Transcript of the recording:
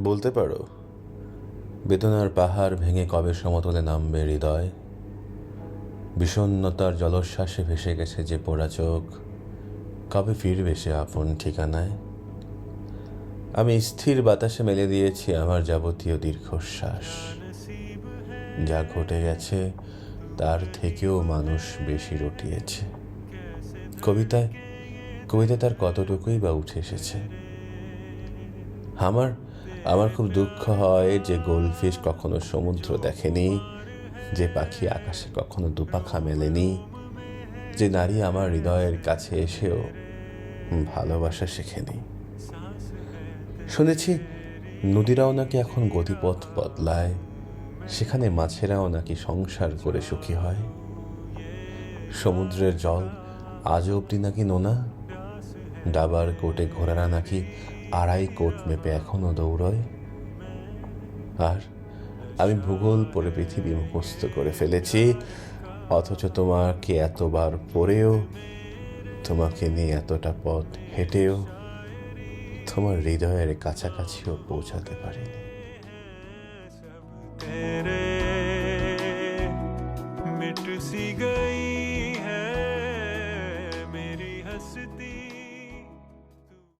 বলতে পারো, বেদনার পাহাড় ভেঙে কবে সমতলে নামবে হৃদয়? বিষণ্ণতার জলোচ্ছ্বাসে ভেসে গেছে যে পোড়া চোখ, কবে ফিরবে সে আপন ঠিকানায়? আমি স্থির বাতাসে মেলে দিয়েছি আমার যাবতীয় দীর্ঘশ্বাস। যা ঘটে গেছে, তার থেকেও মানুষ বেশি রটিয়েছে। কবিতায় কবিতা তার কতটুকুই বা উঠে এসেছে। আমার আমার খুব দুঃখ হয় যে গোলফিশ কখনো সমুদ্র দেখেনি, যে পাখি আকাশে কখনো দুপাখা মেলেনি, যে নারী আমার হৃদয়ের কাছে এসেও ভালোবাসা শেখেনি। শুনেছি, নদীরাও নাকি এখন গতিপথ বদলায়, সেখানে মাছেরাও নাকি সংসার করে সুখী হয়। সমুদ্রের জল আজও অবধি নাকি নোনা, ডাবার কোটে ঘোড়ারা নাকি আড়াই কোট মেপে এখনও দৌড়য় আর আমি ভূগোল পড়ে পৃথিবী মুখস্থ করে ফেলেছি, অথচ তোমাকে এতবার পড়েও, তোমাকে নিয়ে এতটা পথ হেঁটেও, তোমার হৃদয়ের কাছাকাছিও পৌঁছাতে পারিনি। सी